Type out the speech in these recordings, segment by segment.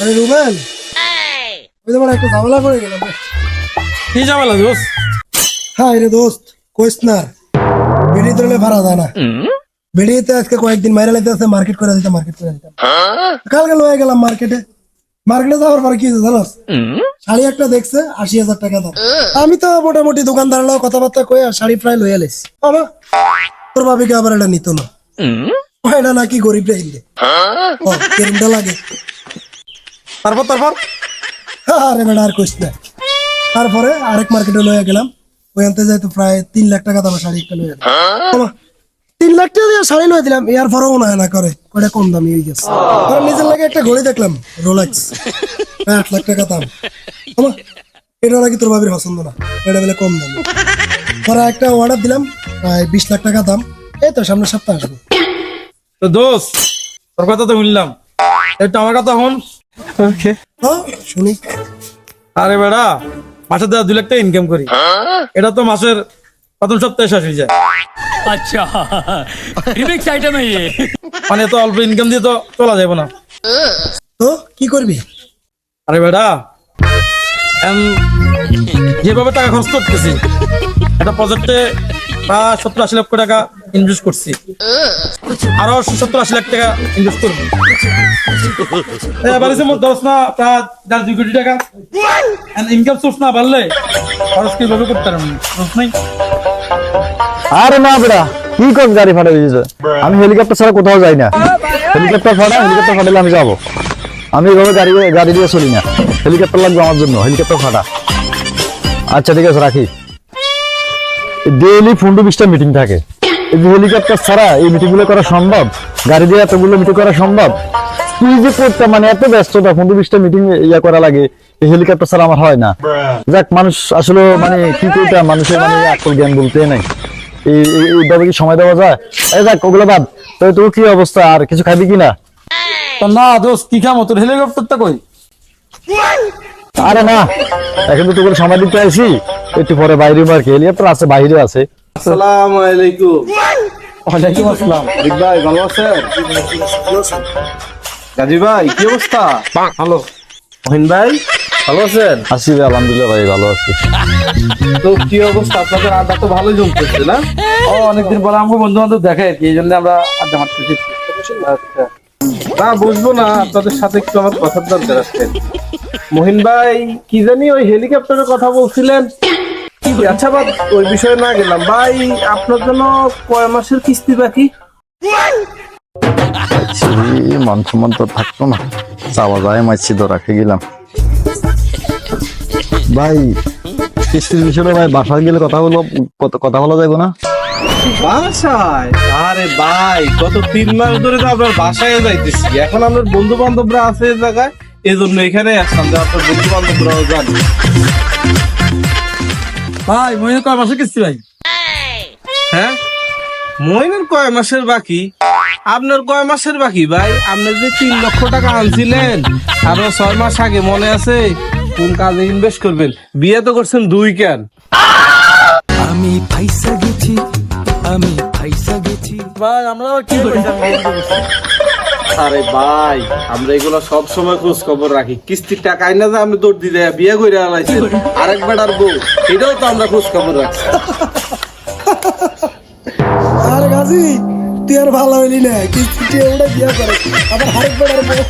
আরে রুবেল। ওই তোমার একটা ঝামেলা করে গেলাম কি ঝামেলা দোষ হ্যাঁ রে দোস্ত কইস না বেড়ি ধরলে ভাড়া না। বেড়িতে আজকে কয়েকদিন মাইরা লাইতে আছে মার্কেট করে দিতাম মার্কেট করে দিতাম কালকে লয়ে গেলাম মার্কেটে। মার্কেটে যাওয়ার পরে কি হয়েছে জানোস? শাড়ি একটা দেখছে আশি হাজার টাকা দাম। আমি তো মোটামুটি দোকানদার কথাবার্তা কয়ে আর শাড়ি প্রায় লয়ে এলিস বাবা তোর ভাবিকে আবার এটা নিত না। এটা নাকি গরিব রে। ও লাগে। তারপর তারপর? আরে বেটা আর কইস না। তারপরে আরেক মার্কেটে লয়ে গেলাম। ওইখানতে যাই তো প্রায় তিন লাখ টাকা দামের শাড়ি একটা লয়ে এলাম। বাবা, তিন লাখ টাকা দিয়ে শাড়ি লয়ে দিলাম এর পরেও না না করে। কয়টা কম দামি হয়ে গেছে। নিজের লাগে একটা ঘড়ি দেখলাম রোলেক্স আট লাখ টাকা দাম। এটা নাকি তোর ভাবির পছন্দ না? এটা বলে কম দাম। পরে একটা অর্ডার দিলাম প্রায় বিশ লাখ টাকা দাম। এই তো সামনের সপ্তাহে আসবে। তো দোষ তোর কথা তো শুনলাম। একটু আমার কথা হন ওকে হ্যাঁ, শুনি। আরে বেড়া মাসের দাদা দুই লাখ টাকা ইনকাম করি। হ্যাঁ? এটা তো মাসের প্রথম সপ্তাহে শেষ হয়ে যায়। আচ্ছা রিমিক্স আইটেম এই মানে তো অল্প ইনকাম দিয়ে তো চলা যাবে না। তো কি করবি? আরে বেড়া যেভাবে টাকা খরচ করতেছি একটা প্রজেক্টে প্রায় সত্তর আশি লক্ষ টাকা ইনভেস্ট করছি। আরও সত্তর আশি লাখ টাকা ইনভেস্ট করব। দশ না, প্রায় দুই কোটি টাকা। ইনকাম সোর্স না বাড়লে খরচ করতে নাই। না বেড়া কি কর গাড়ি আমি হেলিকপ্টার ছাড়া কোথাও যাই না। হেলিকপ্টার ফাটা হেলিকপ্টার ফাটালে আমি যাব। আমি এভাবে গাড়ি গাড়ি দিয়ে চলি না। হেলিকপ্টার লাগবে আমার জন্য হেলিকপ্টার ফাটা। আচ্ছা ঠিক আছে, রাখি। ডেইলি পনেরো বিশটা মিটিং থাকে। এই যে হেলিকপ্টার ছাড়া এই মিটিংগুলো করা সম্ভব? গাড়ি দিয়ে এতগুলো মিটিং করা সম্ভব? কি যে করতে মানে এত ব্যস্ততা পনেরো বিশটা মিটিং ইয়া করা লাগে। এই হেলিকপ্টার ছাড়া আমার হয় না। যাক মানুষ আসলে মানে কি করতে মানুষের মানে আকল জ্ঞান বলতে নাই। এই এই- এইভাবে কি সময় দেওয়া যায়? এই যাক ওগুলো বাদ। তো তোর কি অবস্থা? আর কিছু খাবি কি না তো না দোষ কি খামো? তোর হেলিকপ্টারটা কই? আরে না এখন তো তোকে সময় দিতে আইছি একটু পরে বাইরে আর কি হেলিকপ্টার আছে বাইরে আছে। আসসালামু আলাইকুম। ওয়ালাইকুম আসসালাম। রিক ভাই ভালো আছেন? গাজী ভাই কি অবস্থা? হ্যালো মহিন ভাই ভালো আছেন? আছি আলহামদুলিল্লাহ ভাই ভালো আছি। তো কি অবস্থা? আপনাদের আড্ডা তো ভালোই জমতেছে না? ও অনেকদিন পরে আমাকে বন্ধু বান্ধব দেখে আর কি এই জন্য আমরা আড্ডা মারতেছি। আচ্ছা। না বুঝব না আপনাদের সাথে একটু আমার কথার দরকার আছে। মহিন ভাই কি জানি ওই হেলিকপ্টারের কথা বলছিলেন। আচ্ছা বাদ ওই বিষয়ে না গেলাম। ভাই আপনার জন্য কয় মাসের কিস্তি বাকি? মান সম্মান তো থাকতো না। চাওয়া যায় মাইছি তো রাখে গেলাম। ভাই কিস্তির বিষয়ে ভাই বাসায় গেলে কথা কত- কথা বলা যাবে না? বাসায়? আরে ভাই গত তিন মাস ধরে তো আপনার বাসায় যাইতেছি। এখন আপনার বন্ধু বান্ধবরা আছে এই জায়গায় এই জন্য এখানে আসলাম যে আপনার বন্ধু বান্ধবরাও জানে। ভাই মহিনে কয় মাসে কিস্তি ভাই? হ্যাঁ? মইনের কয় মাসের বাকি? আপনার কয় মাসের বাকি ভাই? আপনি যে তিন লক্ষ টাকা আনছিলেন আরও ছয় মাস আগে মনে আছে? কোন কাজে ইনভেস্ট করবেন? বিয়ে তো করছেন দুই কেন? ভাই আমরা কি করি? আরে ভাই, আমরা এগুলো সব সময় খোঁজ খবর রাখি। কিস্তির টাকা আইনা যে আমি দৌড় দিতে বিয়ে করে আলাইছি আরেক বেটার বউ, এটাও তো আমরা খোঁজ খবর রাখছি। আর গাজি, তুই আর ভালো হইলি না কিস্তি ওটা বিয়ে করে, আবার হারেক বেড়ার বউ।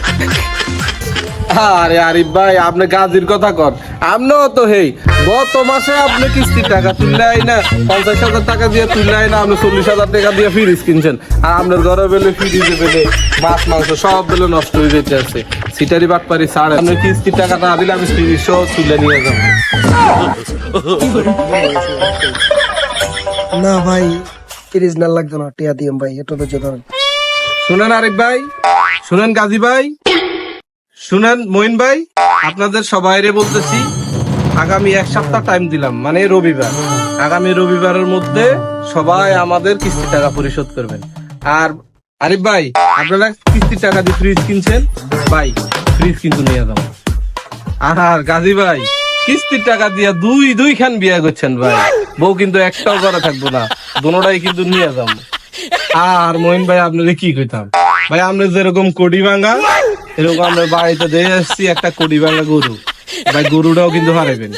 আরে আরিফ ভাই আপনি গাজির কথা কর আপনিও তো হেই। গত মাসে আপনি কিস্তির টাকা তুললাই না পঞ্চাশ হাজার টাকা দিয়ে তুললাই না আপনি চল্লিশ হাজার টাকা দিয়ে ফ্রিজ কিনছেন। আর আপনার ঘরে বেলে ফ্রিজে বেলে মাছ মাংস সব বেলে নষ্ট হয়ে যেতে আছে। সিটারি বাটপারি ছাড় আপনি কিস্তির টাকা না দিলে আমি ফ্রিজ সহ তুলে নিয়ে যাব। না ভাই অরিজিনাল লাগতো না টিয়া দিয়াম ভাই এটা তো ধরেন। শুনেন আরেক ভাই শুনেন গাজী ভাই। শুনেন মইন ভাই, আপনাদের সবাইরে বলতেছি, আগামী এক সপ্তাহ টাইম দিলাম মানে রবিবার। আগামী রবিবারের মধ্যে সবাই আমাদের কিস্তি টাকা পরিশোধ করবেন। আর আরিফ ভাই, আপনারা কিস্তির টাকা দিয়ে ফ্রিজ কিনছেন? ভাই ফ্রিজ কিন্তু নিয়ে যাব আর গাজী ভাই কিস্তির টাকা দিয়ে দুই দুই খান বিয়ে করছেন ভাই। বউ কিন্তু একটাও করা থাকব না দোনোটাই কিন্তু নিয়ে যাব আর মহিন ভাই, আপনাদের কি কইতাম? ভাই, আপনি যেরকম কোটি ভাঙা এরকম আমরা বাড়িতে দিয়ে এসেছি একটা কোটি বাংলা গরু। ভাই, গরুটাও কিন্তু হারাবেন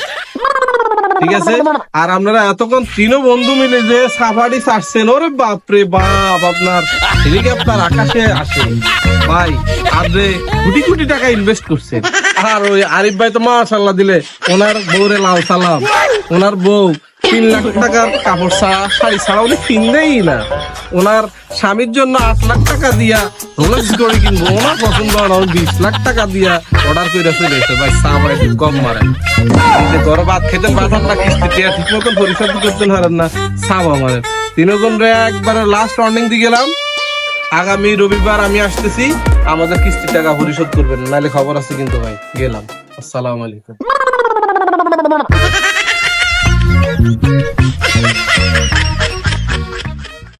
ঠিক আছে? আর আপনারা এতক্ষণ তিনও বন্ধু মিলে যে সাফারি ছাড়ছেন, ওরে বাপরে বাপ, আপনার হেলিকপ্টার আকাশে আসে। ভাই আপনি কোটি কোটি টাকা ইনভেস্ট করছেন। আর ওই আরিফ ভাই তো মাশাল্লাহ দিলে, ওনার বউরে লাল সালাম। ওনার বউ তিন লাখ টাকার কাপড় ছাড়া, শাড়ি ছাড়া উনি কিনবেই না। ওনার স্বামীর জন্য আট লাখ টাকা দিয়া রোলেক্স করে কিনবো, ওনার পছন্দ হয় না বিশ লাখ টাকা দিয়া অর্ডার করে চলে এসে ভাই, চা ভাই, একটু কম মারেন। যে ঘরে ভাত খেতেন, ভাত আপনার কিস্তি টিয়া ঠিক মতন পরিশোধ করতেন হারেন না চাবা মারেন। তিনজন রে, একবারে লাস্ট ওয়ার্নিং দিয়ে গেলাম। আগামী রবিবার আমি আসতেছি, আমাদের কিস্তি টাকা পরিশোধ করবেন, নাহলে খবর আছে কিন্তু, ভাই, গেলাম। আসসালামু আলাইকুম। Ha ha ha ha!